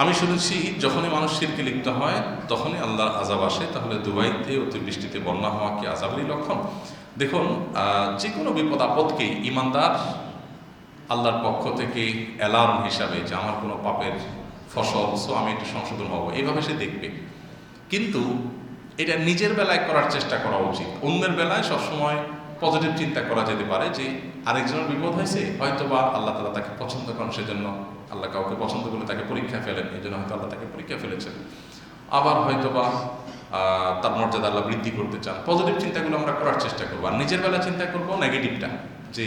আমি শুনেছি, যখনই মানুষ শিরকে লিপ্ত হয়, তখনই আল্লাহর আজাব আসে। তাহলে দুবাইতে অতিবৃষ্টিতে বন্যা হওয়া কি আজাবেরই লক্ষণ? দেখুন যে কোনো বিপদ আপদকেই ইমানদার আল্লাহর পক্ষ থেকে অ্যালার্ম হিসাবে যে আমার কোনো পাপের ফসল সো আমি একটু সংশোধন হব, এইভাবে সে দেখবে। কিন্তু এটা নিজের বেলায় করার চেষ্টা করা উচিত। অন্যের বেলায় সবসময় পজিটিভ চিন্তা করা যেতে পারে যে আরেকজনের বিপদ হয়েছে হয়তো বা আল্লাহ তালা তাকে পছন্দ করেন সেজন্য আল্লাহ কাউকে পছন্দ করলে তাকে পরীক্ষা ফেলেন, এই জন্য হয়তো আল্লাহ তাকে পরীক্ষা ফেলেছেন। আবার হয়তো বা তার মর্যাদা আল্লাহ বৃদ্ধি করতে চান। পজিটিভ চিন্তাগুলো আমরা করার চেষ্টা করব। আর নিজের বেলা চিন্তা করব নেগেটিভটা যে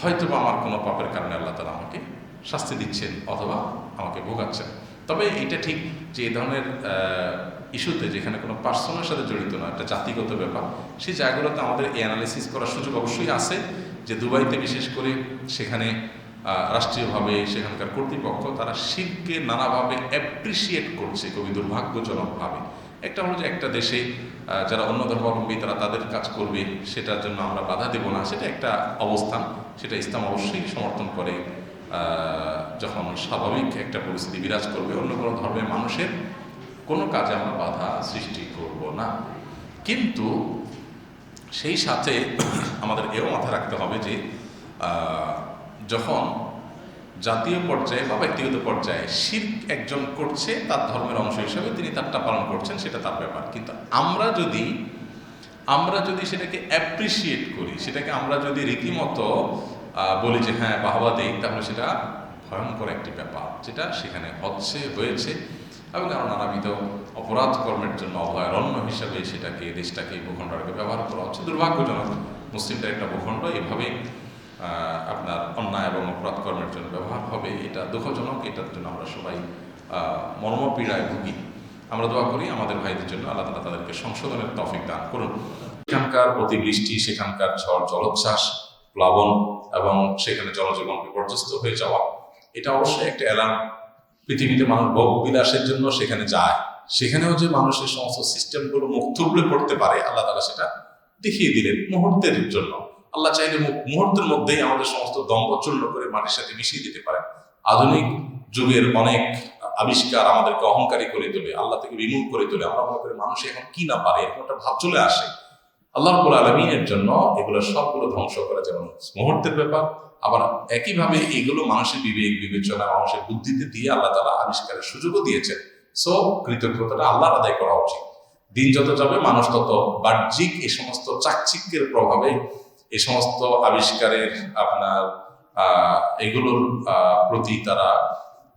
হয়তো বা আমার কোনো পাপের কারণে আল্লাহ তালা আমাকে শাস্তি দিচ্ছেন অথবা আমাকে ভোগাচ্ছেন। তবে এটা ঠিক যে এই ধরনের ইস্যুতে যেখানে কোনো পার্সনের সাথে জড়িত না, একটা জাতিগত ব্যাপার, সেই জায়গাগুলোতে আমাদের এই অ্যানালিসিস করার সুযোগ অবশ্যই আছে যে দুবাইতে বিশেষ করে সেখানে রাষ্ট্রীয়ভাবে সেখানকার কর্তৃপক্ষ তারা শিবকে নানাভাবে অ্যাপ্রিসিয়েট করছে খুবই দুর্ভাগ্যজনকভাবে। একটা হলো যে একটা দেশে যারা অন্য ধর্মাবলম্বী তারা তাদের কাজ করবে, সেটার জন্য আমরা বাধা দেব না, সেটা একটা অবস্থান, সেটা ইসলাম অবশ্যই সমর্থন করে যখন স্বাভাবিক একটা পরিস্থিতি বিরাজ করবে। অন্য কোনো ধর্মের মানুষের কোনো কাজে আমরা বাধা সৃষ্টি করব না। কিন্তু সেই সাথে আমাদের এও মাথায় রাখতে হবে যে যখন জাতীয় পর্যায়ে বা ব্যক্তিগত পর্যায়ে শির্ক একজন করছে, তার ধর্মের অংশ হিসেবে তিনি তারটা পালন করছেন, সেটা তার ব্যাপার। কিন্তু আমরা যদি আমরা যদি সেটাকে অ্যাপ্রিসিয়েট করি, সেটাকে আমরা যদি রীতিমতো বলি যে হ্যাঁ বাহবা দেই তাহলে সেটা ভয়ঙ্কর একটি ব্যাপার, যেটা সেখানে হচ্ছে, হয়েছে। এবং আরও নানাবিধ অপরাধ কর্মের জন্য অভয়ারণ্য হিসাবে সেটাকে দেশটাকে ভূখণ্ডটাকে ব্যবহার করা হচ্ছে। দুর্ভাগ্যজনক মুসলিমদের একটা ভূখণ্ড এভাবে আহ, আপনার অন্যায় এবং অপরাধ কর্মের জন্য ব্যবহার হবে। এটা দুঃখজনক এটার জন্য আমরা সবাই মর্মপীড়ায় ভুগি। আমরা দোয়া করি আমাদের ভাইদের জন্য আল্লাহ তালা তাদেরকে সংশোধনের তফিক দান করুন। সেখানকার অতিবৃষ্টি সেখানকার ঝড় জলোচ্ছ্বাস প্লাবন এবং সেখানে জনজীবন বিপর্যস্ত হয়ে যাওয়া এটা অবশ্যই একটা অ্যালার্ম পৃথিবীতে মানুষ ভোগ বিলাসের জন্য সেখানে যায়। সেখানেও যে মানুষের সমস্ত সিস্টেমগুলো মুখ থুবড়ে পড়তে পারে, আল্লাহ তালা সেটা দেখিয়ে দিলেন মুহূর্তের জন্য। আল্লাহ চাইলে মুহূর্তের মধ্যেই আমাদের সমস্ত দম্ভ চূর্ণ করে মাটির সাথে মিশিয়ে দিতে পারেন। আধুনিক যুগের অনেক আবিষ্কার আমাদেরকে অহংকারী করে তোলে, আল্লাহ থেকে বিমুখ করে তোলে। আমরা মনে করি মানুষ এখন কি না পারে, এরকম একটা ভাব চলে আসে। আল্লাহ রব্বুল আলমিনের জন্য এগুলো সবগুলো ধ্বংস করা, যেমন মুহূর্তের ব্যাপার, আবার একইভাবে এগুলো মানুষের বিবেক, বিবেচনা, মানুষের বুদ্ধিতে দিয়ে আল্লাহ তালা আবিষ্কারের সুযোগও দিয়েছেন। সো কৃতজ্ঞতাটা আল্লাহর আদায় করা উচিত। দিন যত যাবে, মানুষ তত বাহ্যিক এই সমস্ত চাকচিক্যের প্রভাবে এই সমস্ত আবিষ্কারের আপনার এগুলোর প্রতি তারা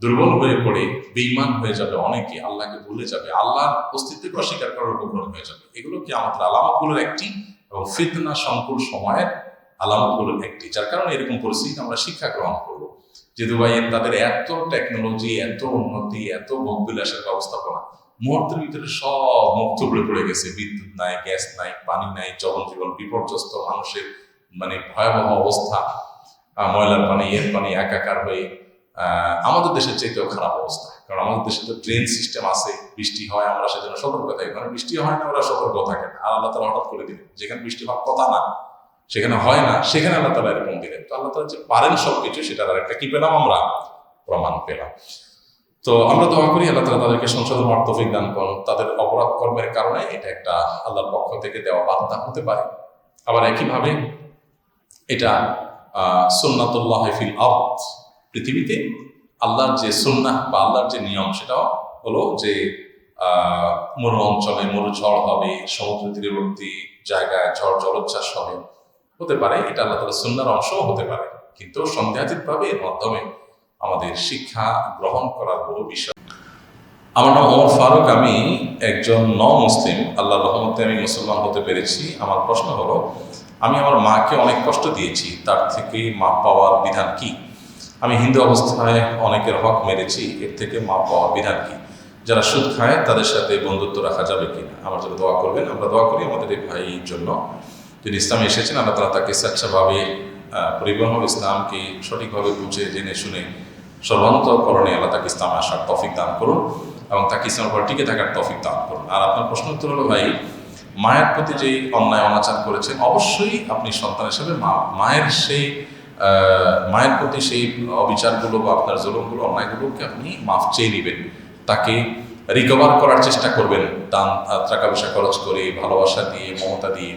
দুর্বল হয়ে পড়ে বেইমান হয়ে যাবে অনেকে, আল্লাহকে ভুলে যাবে, আল্লাহর অস্তিত্বকে অস্বীকার করার উপক্রম হয়ে যাবে। এগুলো কি আমাদের আলামতগুলোর একটি এবং ফিতনা সংকুল সময়ের আলামতগুলোর একটি, যার কারণে এরকম পরিস্থিতি আমরা শিক্ষা গ্রহণ করব। যে দুবাইয়ের তাদের এত টেকনোলজি এত উন্নতি, এত ভোগবিলাসের ব্যবস্থাপনা, মুহূর্তের ভিতরে সব মুখ থুবড়ে পড়ে গেছে। বিদ্যুৎ নাই, গ্যাস নাই, পানি নাই, জনজীবন বিপর্যস্ত, মানুষের মানে ভয়াবহ অবস্থা ময়লার পানি, এর পানি একাকার হয়ে আমাদের দেশের চাইতেও খারাপ অবস্থা। কারণ আমাদের দেশে তো ড্রেন সিস্টেম আছে, বৃষ্টি হয়, আমরা সেজন্য সতর্ক থাকি। কারণ বৃষ্টি হয় না, ওরা সতর্ক থাকে না। আর আল্লাহ তালা হঠাৎ করে দিলেন, যেখানে বৃষ্টি হওয়ার কথা না, সেখানে হয় না, সেখানে আল্লাহ তালা এরকম দিলেন। তো আল্লাহ তালা যে পারেন সবকিছু, সেটার আর একটা কি পেলাম আমরা? প্রমাণ পেলাম। তো আমরা দোয়া করি, আল্লাহ তালা তাদেরকে সংশোধন হওয়ার তৌফিক দান করুন। তাদের অপরাধ কর্মের কারণে এটা একটা আল্লাহর পক্ষ থেকে দেওয়া বার্তা হতে পারে। আবার একইভাবে এটা সুন্নাতুল্লাহ ফিল আর্থ পৃথিবীতে আল্লাহর যে সুন্নাহ বা আল্লাহর যে নিয়ম, সেটাও হলো যে মরু অঞ্চলে মরু ঝড় হবে, সমুদ্র তীরবর্তী জায়গায় ঝড় জলোচ্ছ্বাস হবে। হতে পারে, এটা আল্লাহ তালা সুন্নার অংশও হতে পারে। কিন্তু সন্দেহাতীতভাবে এর মাধ্যমে আমাদের শিক্ষা গ্রহণ করার বহু বিষয়। আমার নাম ওমর ফারুক, আমি একজন ন মুসলিম আল্লাহ রহমতে আমি মুসলমান হতে পেরেছি। আমার প্রশ্ন হলো, আমি আমার মাকে অনেক কষ্ট দিয়েছি, তার থেকে মাপ পাওয়ার বিধান কি? আমি হিন্দু অবস্থায় অনেকের হক মেরেছি, এর থেকে মাপ পাওয়া বিধান কি? যারা সুদ খায়, তাদের সাথে বন্ধুত্ব রাখা যাবে কি না আমার জন্য দোয়া করবেন, আমরা দোয়া করি আমাদের এই ভাইয়ের জন্য। যিনি ইসলামে এসেছেন, আল্লাহ তালা তাকে স্বেচ্ছাভাবে পরিবহন ইসলামকে সঠিকভাবে বুঝে, জেনে, শুনে সর্বান্তকরণে আল্লাহ তাকে ইসলামে আসার তফিক দান করুন এবং তাকে ইসলামের উপর টিকে থাকার তফিক দান করুন। আর আপনার প্রশ্ন উত্তর হলো, ভাই, মায়ের প্রতি যেই অন্যায় অনাচার করেছেন, অবশ্যই আপনি সন্তান হিসেবে মা, মায়ের সেই মায়ের প্রতি সেই অবিচারগুলো বা আপনার জুলুমগুলো, অন্যায়গুলোকে আপনি মাফ চেয়ে নেবেন। তাকে রিকভার করার চেষ্টা করবেন। দান টাকা পয়সা খরচ করে, ভালোবাসা দিয়ে, মমতা দিয়ে।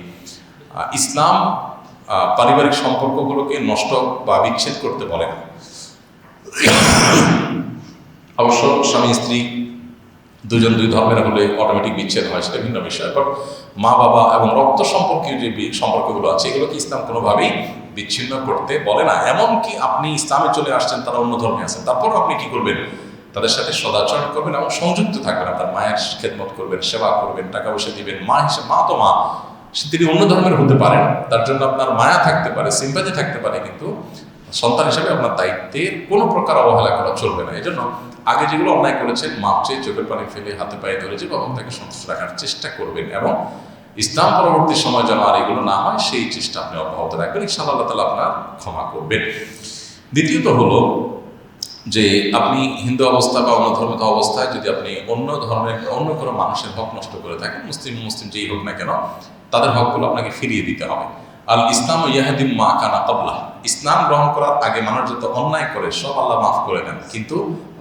ইসলাম পারিবারিক সম্পর্কগুলোকে নষ্ট বা বিচ্ছেদ করতে বলে না। অবশ্য স্বামী, স্ত্রী দুজন, দুই ধর্মের হলে অটোমেটিক বিচ্ছেদ হয়, সেটা ভিন্ন বিষয়। বাট মা, বাবা এবং রক্ত সম্পর্কীয় যে সম্পর্কগুলো আছে, এগুলোকে ইসলাম কোনোভাবেই বিচ্ছিন্ন করতে বলে না। এমনকি আপনি ইসলামে চলে আসছেন, তারা অন্য ধর্মে আছেন। তারপর আপনি কি করবেন? তাদের সাথে সদাচরণ করবেন এবং সংযুক্ত থাকবেন। আপনার মায়ের খেদমত করবেন, সেবা করবেন, টাকা পয়সা দিবেন, মা হিসেবে, মা তো মা তিনি অন্য ধর্মের হতে পারেন তার জন্য আপনার মায়া থাকতে পারে সিম্পাতি থাকতে পারে, কিন্তু সন্তান হিসেবে আপনার দায়িত্বের কোনো প্রকার অবহেলা করা চলবে না। এই জন্য আগে যেগুলো অন্যায় করেছেন, মাপ চেয়ে চোখের পানি ফেলে হাতে পায়ে ধরে যে তাকে সন্তুষ্ট রাখার চেষ্টা করবেন এবং ইসলাম পরবর্তী সময় যেন আর এগুলো না হয়, সেই চেষ্টা আপনি অব্যাহত রাখবেন। ইনশাআল্লাহ আল্লাহ তালা আপনার ক্ষমা করবেন। দ্বিতীয়ত হলো যে, আপনি হিন্দু অবস্থা বা অন্য ধর্মিত অবস্থায় যদি আপনি অন্য ধর্মের, অন্য কোনো মানুষের হক নষ্ট করে থাকেন, মুসলিম মুসলিম যেই হোক না কেন, তাদের হকগুলো আপনাকে ফিরিয়ে দিতে হবে। আল ইসলাম ইয়াহাদিম মা কানা কাবলা ইসলাম গ্রহণ করার আগে মানুষ যত অন্যায় করে, সব আল্লাহ মাফ করে দেন। কিন্তু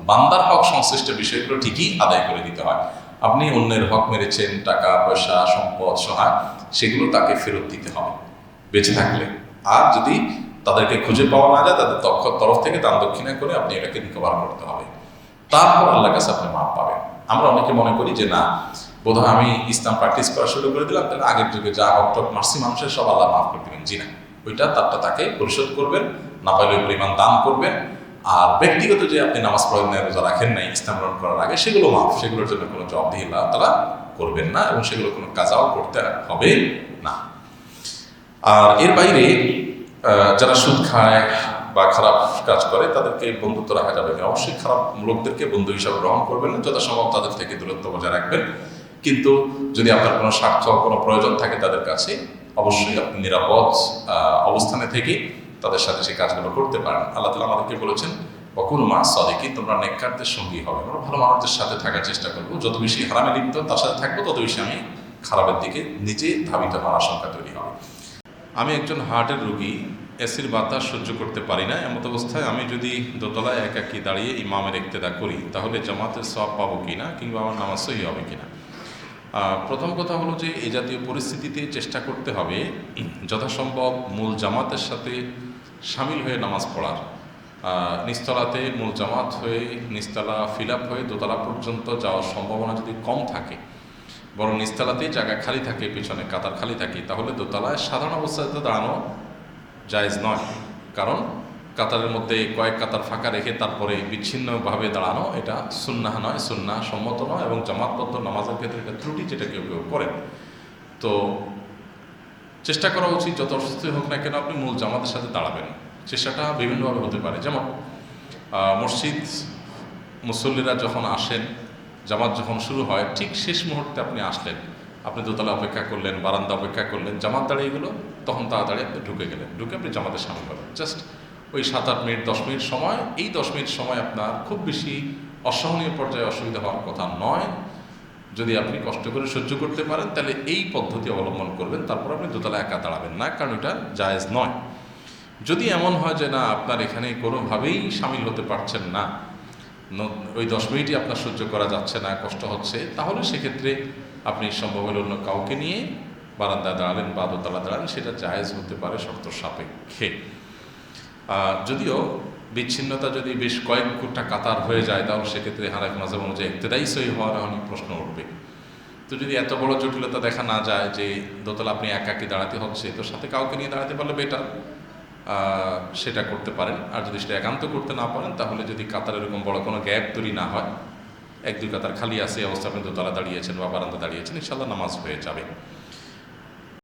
বান্দার হক সংশ্লিষ্ট বিষয়গুলো ঠিকই আদায় করে দিতে হয়। আপনি অন্যের হক মেরেছেন, টাকা, পয়সা, সম্পদ, সহায়, সেগুলো তাকে ফেরত দিতে হবে। বেঁচে থাকলে। আর যদি তাদেরকে খুঁজে পাওয়া না যায়, তাদের তক্ষ তরফ থেকে দান দক্ষিণা করে আপনি এটাকে রিকভার করতে হবে। তারপর আল্লাহর কাছে আপনি মাপ পাবেন। আমরা অনেকে মনে করি যে, না, বোধহয় আমি ইসলাম প্র্যাকটিস করা শুরু করে দিলাম, তাহলে আগের যুগে যা হক টক মার্সি মানুষের সব আল্লাহ মাফ করে দিবেন। জি না। ওইটা তারটা তাকে পরিশোধ করবেন, না পাইলে পরিমাণ দান করবেন আর ব্যক্তিগত যে আপনি নামাজ পড়েন রোজা রাখেন নাই, ইসলাম গ্রহণ করার আগে, সেগুলো মাফ, সেগুলোর জন্য কোনো জবাবদিহি আল্লাহ তারা করবেন না এবং সেগুলো কোনো কাজাও করতে হবে না। আর এর বাইরে যারা সুদ খায় বা খারাপ কাজ করে, তাদেরকে বন্ধুত্ব রাখা যাবে না। অবশ্যই খারাপ লোকদেরকে বন্ধু হিসাবে গ্রহণ করবেন না, যথাসম্ভব তাদের থেকে দূরত্ব বজায় রাখবেন। কিন্তু যদি আপনার কোনো স্বার্থ, কোনো প্রয়োজন থাকে তাদের কাছে, অবশ্যই আপনি নিরাপদ অবস্থানে থেকে তাদের সাথে সেই কাজগুলো করতে পারেন। আল্লাহ তালা আমাদেরকে বলেছেন অকুল মা সদেকি তোমরা নেককারদের সঙ্গী হবে। আমরা ভালো মানুষদের সাথে থাকার চেষ্টা করব। যত বেশি হারামে লিপ্ত তার সাথে থাকব তত বেশি আমি খারাপের দিকে নিজে ধাবিত হওয়ার আশঙ্কা তৈরি হবে। আমি একজন হার্টের রোগী এসির বাতাস সহ্য করতে পারি না। এমত অবস্থায় আমি যদি দোতলায় একাকি দাঁড়িয়ে ইমামের ইক্তেদা করি তাহলে জামাতের সব পাবো কিনা কিংবা আমার নামাজ সহি হবে কিনা? আহ, প্রথম কথা হলো যে এই জাতীয় পরিস্থিতিতে চেষ্টা করতে হবে। যথাসম্ভব মূল জামাতের সাথে সামিল হয়ে নামাজ পড়ার। নিস্তলাতে মূল জামাত হয়ে নিস্তলা ফিল হয়ে দোতলা পর্যন্ত যাওয়ার সম্ভাবনা যদি কম থাকে, বরং নিস্তলাতেই জায়গা খালি থাকে, পিছনে কাতার খালি থাকে, তাহলে দোতলায় সাধারণ অবস্থায় তো দাঁড়ানো জায়েজ নয়। কারণ কাতারের মধ্যে কয়েক কাতার ফাঁকা রেখে তারপরে বিচ্ছিন্নভাবে দাঁড়ানো, এটা সুন্নাহ নয়, সুন্নাহ সম্মত নয় এবং জামাতবদ্ধ নামাজের ক্ষেত্রে এটা ত্রুটি যেটা কেউ কেউ করেন। তো চেষ্টা করা উচিত যত অসুস্থ হোক না কেন আপনি মূল জামাতের সাথে দাঁড়াবেন। চেষ্টাটা বিভিন্নভাবে হতে পারে। যেমন মসজিদ মুসল্লিরা যখন আসেন, জামাত যখন শুরু হয়, ঠিক শেষ মুহূর্তে আপনি আসলেন। আপনি দোতলা অপেক্ষা করলেন, বারান্দা অপেক্ষা করলেন, জামাত দাঁড়িয়ে গেলো তখন তাড়াতাড়ি আপনি ঢুকে গেলেন। ঢুকে আপনি জামাতের সামিল হবেন জাস্ট ওই সাত আট মিনিট, দশ মিনিট সময়, এই দশ মিনিট সময় আপনার খুব বেশি অসহনীয় পর্যায়ে অসুবিধা হওয়ার কথা নয়। যদি আপনি কষ্ট করে সহ্য করতে পারেন, তাহলে এই পদ্ধতি অবলম্বন করবেন, তারপর আপনি দোতলা একা দাঁড়াবেন না, কারণ এটা জায়েজ নয়। যদি এমন হয় যে, না, আপনার এখানে কোনোভাবেই সামিল হতে পারছেন না ওই দশ মিনিটই আপনার সহ্য করা যাচ্ছে না, কষ্ট হচ্ছে, তাহলে সেক্ষেত্রে আপনি সম্ভব হলে অন্য কাউকে নিয়ে বারান্দায় দাঁড়ালেন বা দোতলা দাঁড়ালেন, সেটা জায়েজ হতে পারে শর্ত সাপেক্ষে যদিও বিচ্ছিন্নতা যদি বেশ কয়েকটা কাতার হয়ে যায়, তাহলে সেক্ষেত্রে হারাক মাঝে অনুযায়ী একতেদাই সই হওয়ার অনেক প্রশ্ন উঠবে। তো যদি এত বড় জটিলতা দেখা না যায় যে দোতলা আপনি একাকি দাঁড়াতে হচ্ছে তো সাথে কাউকে নিয়ে দাঁড়াতে পারলে বেটার সেটা করতে পারেন। আর যদি সেটা একান্ত করতে না পারেন, তাহলে যদি কাতার এরকম বড় কোনো গ্যাপ তৈরি না হয়, এক দুই কাতার খালি এই অবস্থা আপনি দোতলা দাঁড়িয়েছেন বা বারান্দা দাঁড়িয়েছেন ইনশাল্লাহ নামাজ হয়ে যাবে।